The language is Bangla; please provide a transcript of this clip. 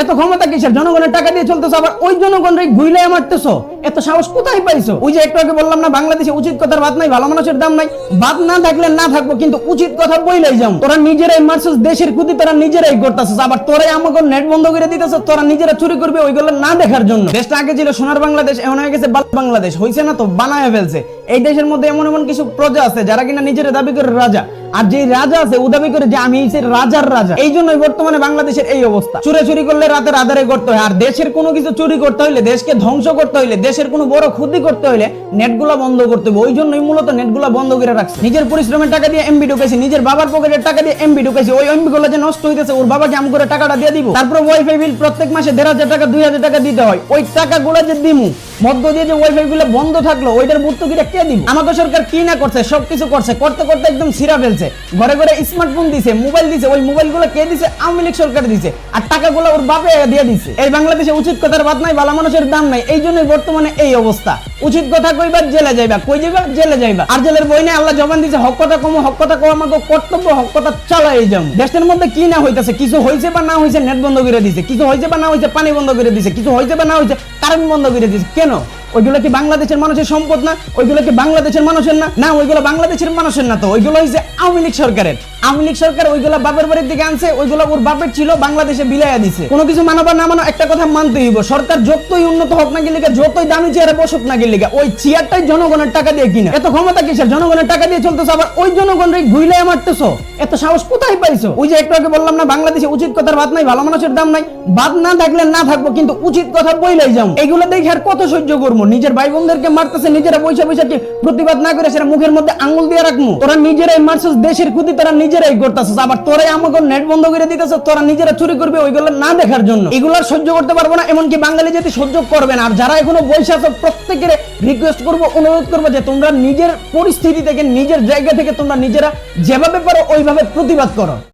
এত ক্ষমতা কিসের? জনগণের টাকা দিয়ে চলতেছো, আবার ওই জনগণের গুইলাই মারতেছো। এত সাহস কোথায় পাইছো? ওই যে একটু আগে বললাম না, বাংলাদেশে উচিত কথার বাদ নাই, ভালো মানুষের দাম নাই। বাদ না থাকলে না থাকব, কিন্তু উচিত কথা বইলাই যাও তোরা নিজেরাই মারছিস, দেশের ক্ষতি তোরা নিজেরাই করতেছিস, আবার তোরাই আমাকে নেট বন্ধ করে দিতেছ, তোরা নিজেরা চুরি করবে ওইগুলো না দেখার জন্য। দেশটা আগে ছিল সোনার বাংলাদেশ, এখন হয়ে গেছে বাল বাংলাদেশ। হয়েছে না তো, বানায় ফেলছে। এই দেশের মধ্যে এমন এমন কিছু প্রজা আছে, যারা কিনা নিজেরা দাবি করে রাজা। আর যে রাজা আছে, ও দাবি করে যে আমি রাজার রাজা। এই জন্যই বর্তমানে বাংলাদেশের এই অবস্থা। চুরে চুরি করলে রাতের আধারে করতে হয়। আর দেশের কোনো কিছু চুরি করতে হইলে, দেশকে ধ্বংস করতে হইলে, দেশের কোনো বড় ক্ষতি করতে হইলে নেটগুলা বন্ধ করতে হবে। ওই জন্যই মূলত নেটগুলা বন্ধ করে রাখছে। নিজের পরিশ্রমের টাকা দিয়ে এমবি ঢুকেছি, নিজের বাবার পকেটের টাকা দিয়ে এমবি ঢুকেছি। ওই এমবি গুলো যে নষ্ট হইতেছে, ওর বাবাকে আম করে টাকাটা দিয়ে দিব। তারপর ওয়াইফাই বিল প্রত্যেক মাসে দেড় হাজার টাকা, দুই হাজার টাকা দিতে হয়। ওই টাকাগুলো যে দিমু মধ্য দিয়ে যে ওয়াইফাই গুলো বন্ধ থাকল, ওইটার ভর্তুকিটা কে দিব? আমাকে সরকার কি না করছে, সবকিছু করছে, করতে করতে একদম ছিঁড়া ফেলছে। ঘরে ঘরে স্মার্টফোন দিছে মোবাইল দিছে, ওই মোবাইলগুলো কে দিছে? আওয়ামী লীগ সরকার দিছে। আর টাকাগুলো ওর বাপে দিয়ে দিছে। এই বাংলাদেশে উচিত কথার বাদ নাই ভালো মানুষের দাম নাই, এই জন্যই বর্তমানে এই অবস্থা। উচিত কথা কইবা জেলে যাইবা। কই যাইবা? জেলে যাইবা। আর জেলের বই না আল্লাহ জবান দিছে, হক কথা কম, হক কথা কম আমাকে কর্তব্য, হক কথা চালাই যাম দেশের মধ্যে কি না হইতাছে, কিছু হইছে বা না হইছে নেট বন্ধ করে দিছে, কিছু হইছে বা না হইছে, পানি বন্ধ করে দিছে, কিছু হইছে বা না হইছে কারেন্ট বন্ধ করে দিছে। কেন bueno, ওইগুলো কি বাংলাদেশের মানুষের সম্পদ না? ওইগুলো কি বাংলাদেশের মানুষের না? না, ওইগুলো বাংলাদেশের মানুষের না তো। ওইগুলো হইছে আওয়ামী লীগ সরকারের। আওয়ামী লীগ সরকার ওইগুলো বাপের বাড়ির দিকে আনছে, ওইগুলো ওর বাপের ছিল, বাংলাদেশে বিলাইয়া দিছে। কোনো কিছু মানো বা না মানো একটা কথা মানতেই হইব। সরকার যতই উন্নত হোক না গেলে যতই দামি চেয়ারে বসুক না গেলে ওই চেয়ারটাই জনগণের টাকা দিয়ে কিনা। এত ক্ষমতা কিসের? জনগণের টাকা দিয়ে চলতেছো আবার ওই জনগণের গুইলাই মারতেছো। এত সাহস কোথায় পাইছো? ওই যে একটু আগে বললাম না, বাংলাদেশে উচিত কথার বাদ নাই, ভালো মানুষের দাম নাই। বাদ না থাকলে না থাকব, কিন্তু উচিত কথা বইলাই যাও। এগুলো দেখে আর কত সহ্য করব? নিজের ভাই বোনদেরকে মারতেছে, নিজেরা পয়সা পয়সা কি প্রতিবাদ না করে সেটা মুখের মধ্যে আঙুল দিয়ে রাখব তোরা নিজেরাই মারছিস, দেশের ক্ষতি তোরা নিজেরাই করতেছিস, আবার তোরাই আমাকে নেট বন্ধ করে দিতেছ তোরা নিজেরা চুরি করবে ওইগুলো না দেখার জন্য। এগুলো সহ্য করতে পারব না, এমনকি বাঙালি যদি সহ্য করবে না, আর যারা এখনও বৈশা আছো, প্রত্যেকের রিকোয়েস্ট করব, অনুরোধ করব যে তোমরা নিজের পরিস্থিতি থেকে, নিজের জায়গা থেকে তোমরা নিজেরা যেভাবে পারো, ওইভাবে প্রতিবাদ করো।